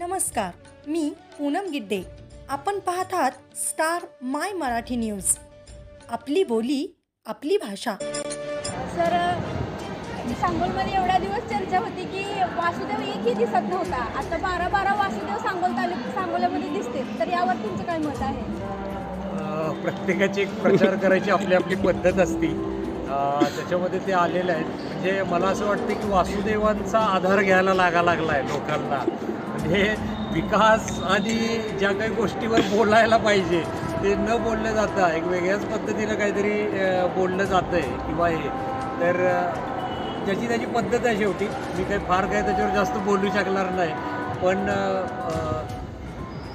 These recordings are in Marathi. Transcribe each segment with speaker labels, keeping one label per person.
Speaker 1: नमस्कार मी पूनम गिड्डे. आपण पाहत आहात स्टार माय मराठी न्यूज. आपली बोली आपली भाषा.
Speaker 2: सर सांगोलमध्ये एवढ्या दिवस चर्चा होती की वासुदेव एकही दिसत नव्हता. आता बारा बारा वासुदेव सांगोल तालुक सांगोल्यामध्ये दिसते तर यावर तुमचं काय मत आहे?
Speaker 3: प्रत्येकाची एक प्रचार करायची आपली आपली पद्धत असती. त्याच्यामध्ये ते आलेले आहेत. म्हणजे मला असं वाटतं की वासुदेवांचा आधार घ्यायला लागा लागला आहे लोकांना. हे विकास आणि ज्या काही गोष्टीवर बोलायला पाहिजे ते न बोललं जातं एक वेगळ्याच पद्धतीनं काहीतरी बोललं जातं आहे किंवा हे. तर त्याची त्याची पद्धत आहे शेवटी. मी काही फार काही त्याच्यावर जास्त बोलू शकणार नाही. पण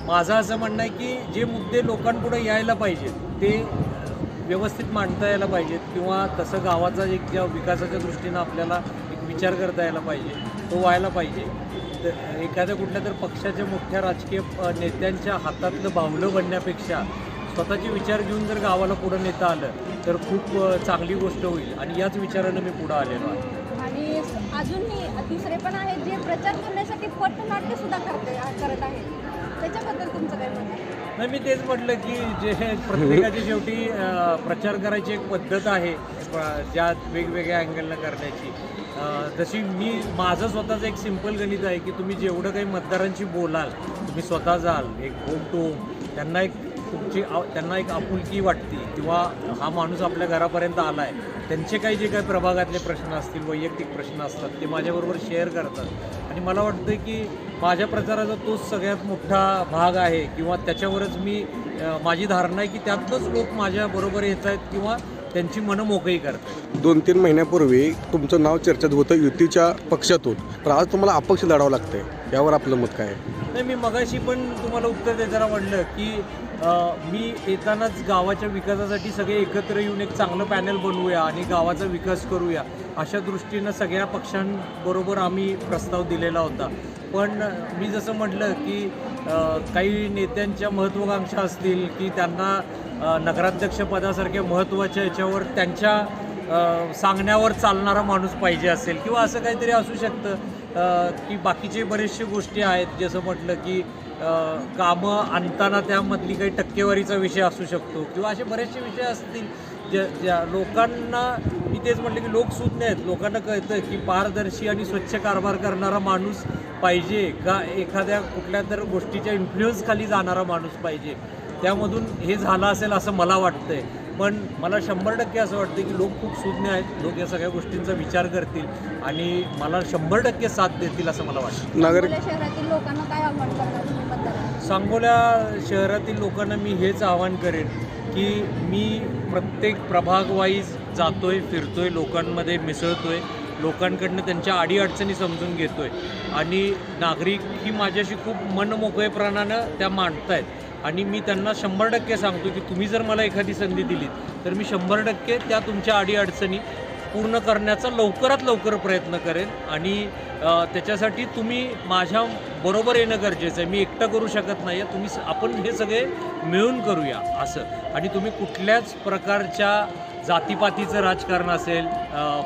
Speaker 3: माझं असं म्हणणं आहे की जे मुद्दे लोकांपुढे यायला पाहिजेत ते व्यवस्थित मांडता यायला पाहिजेत. किंवा तसं गावाचा एक ज्या विकासाच्या दृष्टीनं आपल्याला विचार करता यायला पाहिजे तो व्हायला पाहिजे. तर एखाद्या कुठल्या तर पक्षाच्या मोठ्या राजकीय नेत्यांच्या हातातलं बाहुलं बनण्यापेक्षा स्वतःचे विचार घेऊन जर गावाला पुढं नेता आलं तर खूप चांगली गोष्ट होईल. आणि याच विचारानं मी पुढं आलेलो आहे.
Speaker 2: आणि अजूनही दुसरे पण आहेत जे प्रचार करण्यासाठी पटनाट्य सुद्धा करते करत आहेत. त्याच्याबद्दल तुमचं काय मत आहे?
Speaker 3: नाही मी तेच म्हटलं की जे प्रत्येकाची शेवटी प्रचार करायची एक पद्धत आहे ज्या वेगवेगळ्या अँगलनं करण्याची. जशी मी माझं स्वतःचं एक सिंपल गणित आहे की तुम्ही जेवढं काही मतदारांशी बोलाल तुम्ही स्वतः जाल एक होम टू होम त्यांना एक तुमची आव- त्यांना एक आपुलकी वाटते किंवा हा माणूस आपल्या घरापर्यंत आला आहे त्यांचे काही जे काही प्रभागातले प्रश्न असतील वैयक्तिक प्रश्न असतात ते माझ्याबरोबर शेअर करतात. आणि मला वाटतं की माझ्या प्रचाराचा तोच सगळ्यात मोठा भाग आहे किंवा त्याच्यावरच मी माझी धारणा आहे की त्यातनंच लोक माझ्याबरोबर येत आहेत किंवा त्यांची मनं मोकळी करतात.
Speaker 4: दोन तीन महिन्यापूर्वी तुमचं नाव चर्चेत होतं युतीच्या पक्षातून. तर आज तुम्हाला अपक्ष लढावं लागतंय. यावर आपलं मत काय? आहे
Speaker 3: नाही मी मगाशी पण तुम्हाला उत्तर देताना म्हणलं की अ, मी येतानाच गावाच्या विकासासाठी सगळे एकत्र येऊन एक चांगलं पॅनल बनवूया आणि गावाचा विकास करूया अशा दृष्टीनं सगळ्या पक्षांबरोबर आम्ही प्रस्ताव दिलेला होता. पण मी जसं म्हटलं की अ, काही नेत्यांच्या महत्त्वाकांक्षा असतील की त्यांना अ, नगराध्यक्षपदासारख्या महत्त्वाच्या याच्यावर त्यांच्या सांगण्यावर चालणारा माणूस पाहिजे असेल किंवा असं काहीतरी असू शकतं की बाकीचे बरेचसे गोष्टी आहेत जसं म्हटलं की कामं आणताना त्यामधली काही टक्केवारीचा विषय असू शकतो किंवा असे बरेचसे विषय असतील ज्या ज्या लोकांना मी तेच म्हटलं की लोक सुज्ञ आहेत लोकांना कळतं की पारदर्शी आणि स्वच्छ कारभार करणारा माणूस पाहिजे का एखाद्या कुठल्या तर गोष्टीच्या इन्फ्लुअन्सखाली जाणारा माणूस पाहिजे. त्यामधून हे झालं असेल असं मला वाटतंय. पण मला शंभर टक्के असं वाटतं की लोक खूप सुज्ञ आहेत. लोक या सगळ्या गोष्टींचा विचार करतील आणि मला शंभर टक्के साथ देतील असं मला वाटतं.
Speaker 4: नागरिक
Speaker 2: सांगोला शहरातील लोकांना काय आव्हान करणार
Speaker 3: सांगोला शहरातील लोकांना मी हेच आवाहन करेन की मी प्रत्येक प्रभाग वाईज जातोय फिरतोय लोकांमध्ये मिसळतोय लोकांकडनं त्यांच्या अडीअडचणी समजून घेतोय. आणि नागरिक ही माझ्याशी खूप मनमोकळेपणानं त्या मांडतायत. आणि मी त्यांना शंभर टक्के सांगतो की तुम्ही जर मला एखादी संधी दिलीत तर मी शंभर टक्के त्या तुमच्या अडीअडचणी पूर्ण करण्याचा लवकरात लवकर प्रयत्न करेन. आणि त्याच्यासाठी तुम्ही माझ्या बरोबर येणं गरजेचं आहे. मी एकटं करू शकत नाही आहे. तुम्ही आपण हे सगळे मिळून करूया असं. आणि तुम्ही कुठल्याच प्रकारच्या जातीपातीचं राजकारण असेल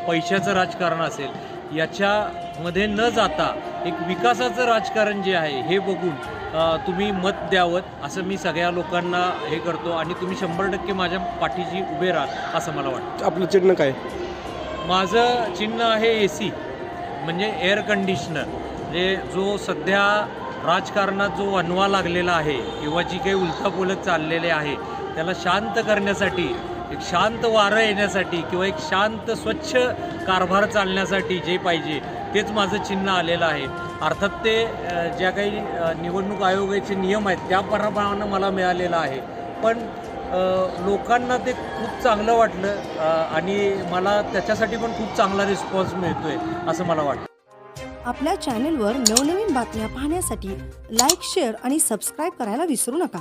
Speaker 3: पैशाचं राजकारण असेल याच्यामध्ये न जाता एक विकासाचं राजकारण जे आहे हे बघून तुम्ही मत द्यावं असं मी सगळ्या लोकांना हे करतो आणि तुम्ही शंभर टक्के माझ्या पाठीशी उभे राहाल असं मला वाटतं.
Speaker 4: आपलं चिन्ह काय?
Speaker 3: माझं चिन्ह आहे ए सी म्हणजे एअर कंडिशनर म्हणजे जो सध्या राजकारणात जो वनवा लागलेला आहे किंवा जी काही उलथापुलत चाललेले आहे त्याला शांत करण्यासाठी एक शांत वारं येण्यासाठी किंवा एक शांत स्वच्छ कारभार चालण्यासाठी जे पाहिजे हेच माझं चिन्ह आलेलं आहे. अर्थात ते ज्या काही निवडणूक आयोगाचे नियम आहेत त्या प्रमाणानं मला मिळालेलं आहे. पण लोकांना ते खूप चांगलं वाटलं आणि मला त्याच्यासाठी पण खूप चांगला रिस्पॉन्स मिळतोय असं मला वाटतं.
Speaker 1: आपल्या चॅनेलवर नवनवीन बातम्या पाहण्यासाठी लाईक शेअर आणि सबस्क्राईब करायला विसरू नका.